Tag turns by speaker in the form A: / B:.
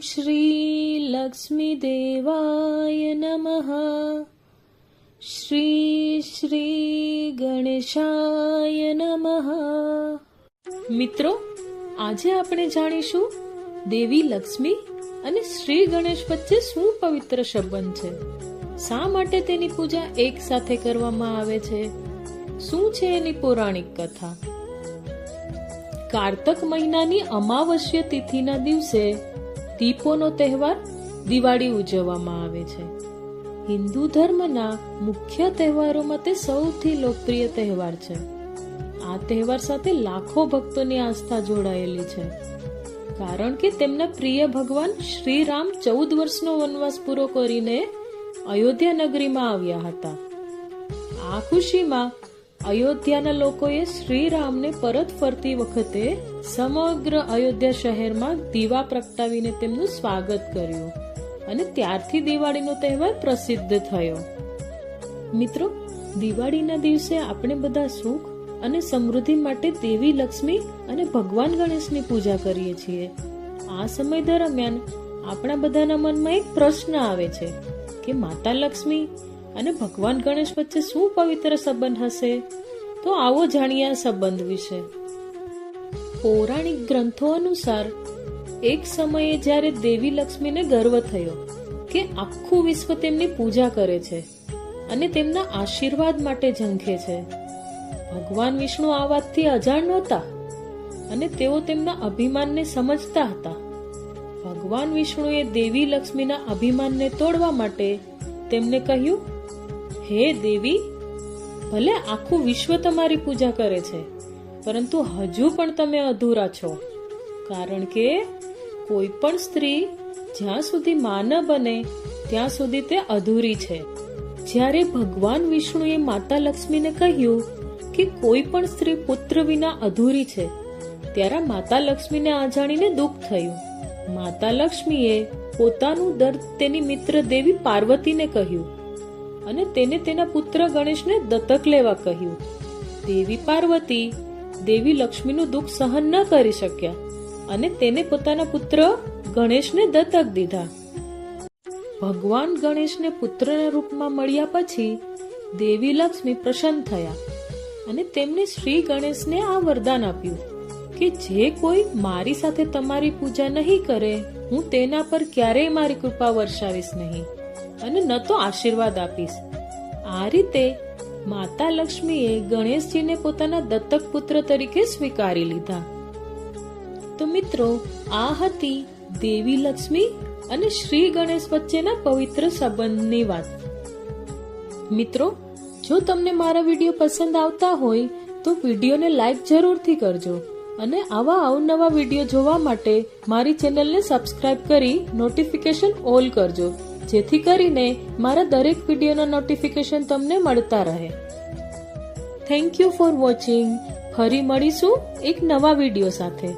A: શ્રી नमः। શ્રી શ્રી ગણેશાય નમઃ મિત્રો આજે આપણે જાણીશું દેવી લક્ષ્મી અને શ્રી ગણેશ વચ્ચે શું પવિત્ર સંબંધ છે. શા માટે તેની પૂજા એક સાથે કરવામાં આવે છે? શું છે એની પૌરાણિક કથા? કારતક મહિનાની અમાવસ્ય તિથિના દિવસે દીપોનો તહેવાર દિવાળી ઉજવવામાં આવે છે. હિન્દુ ધર્મના મુખ્ય તહેવારોમાં તે સૌથી લોકપ્રિય તહેવાર છે. આ તહેવાર સાથે લાખો ભક્તોની આસ્થા જોડાયેલી છે. કારણ કે તેમના પ્રિય ભગવાન શ્રી રામ ચૌદ વર્ષનો વનવાસ પૂરો કરીને અયોધ્યા નગરીમાં આવ્યા હતા. આ ખુશીમાં અયોધ્યાના લોકોએ શ્રીરામને પરત ફરતી વખતે સમગ્ર અયોધ્યા શહેરમાં દીવા પ્રગટાવીને તેમનું સ્વાગત કર્યું અને ત્યારથી દિવાળીનો તહેવાર પ્રસિદ્ધ થયો. મિત્રો, દિવાળીના દિવસે આપણે બધા સુખ અને સમૃદ્ધિ માટે દેવી લક્ષ્મી અને ભગવાન ગણેશની પૂજા કરીએ છીએ. આ સમય દરમિયાન આપણા બધાના મનમાં એક પ્રશ્ન આવે છે કે માતા લક્ષ્મી અને ભગવાન ગણેશ વચ્ચે શું પવિત્ર સંબંધ હશે? તો આવો જાણીએ આ સંબંધ વિશે. પૌરાણિક ગ્રંથો અનુસાર, એક સમયે જ્યારે દેવી લક્ષ્મીને ગર્વ થયો કે આખું વિશ્વ તેમની પૂજા કરે છે અને તેમના આશીર્વાદ માટે ઝંખે છે, ભગવાન વિષ્ણુ આ વાતથી અજાણ નહોતા અને તેઓ તેમના અભિમાનને સમજતા હતા. ભગવાન વિષ્ણુએ દેવી લક્ષ્મીના અભિમાનને તોડવા માટે તેમને કહ્યું હે દેવી, ભલે આખું વિશ્વ તમારી પૂજા કરે છે, પરંતુ હજુ પણ તમે અધૂરા છો. કારણ કે કોઈ પણ સ્ત્રી જ્યાં સુધી મા ન બને, ત્યાં સુધી તે અધૂરી છે. જ્યારે ભગવાન વિષ્ણુએ માતા લક્ષ્મીને કહ્યું કે કોઈ પણ સ્ત્રી પુત્ર વિના અધૂરી છે, ત્યારે માતા લક્ષ્મીને આ જાણીને દુઃખ થયું. માતા લક્ષ્મીએ પોતાનું દર્દ તેની મિત્ર દેવી પાર્વતીને કહ્યું અને તેને તેના પુત્ર ગણેશને દત્તક લેવા કહ્યું. દેવી પાર્વતી, દેવી લક્ષ્મીનું દુઃખ સહન ન કરી શક્યા અને તેને પોતાના પુત્ર ગણેશને દત્તક દીધા. ભગવાન ગણેશને પુત્રના રૂપમાં મળ્યા પછી દેવી લક્ષ્મી પ્રસન્ન થયા અને તેમણે શ્રી ગણેશને આ વરદાન આપ્યું કે જે કોઈ મારી સાથે તમારી પૂજા નહીં કરે, હું તેના પર ક્યારેય મારી કૃપા વર્ષાવીશ નહીં. અને ન તો આશીર્વાદ આપીશ. આ રીતે માતા લક્ષ્મીએ ગણેશજીને પોતાના દત્તક પુત્ર તરીકે સ્વીકારી લીધા. તો મિત્રો, આ હતી દેવી લક્ષ્મી અને શ્રી ગણેશ વચ્ચેના પવિત્ર સંબંધની વાત. મિત્રો, જો તમને મારા વીડિયો પસંદ આવતા હોય, તો વિડીયોને લાઈક જરૂરથી કરજો અને આવા અવનવા વીડિયો જોવા માટે મારી ચેનલને સબસ્ક્રાઇબ કરી નોટિફિકેશન ઓલ કરજો. જેથી કરીને મારા દરેક વિડીયોના નોટિફિકેશન તમને મળતા રહે. થેન્ક યુ ફોર વોચિંગ ફરી મળીશું એક નવા વીડિયો સાથે.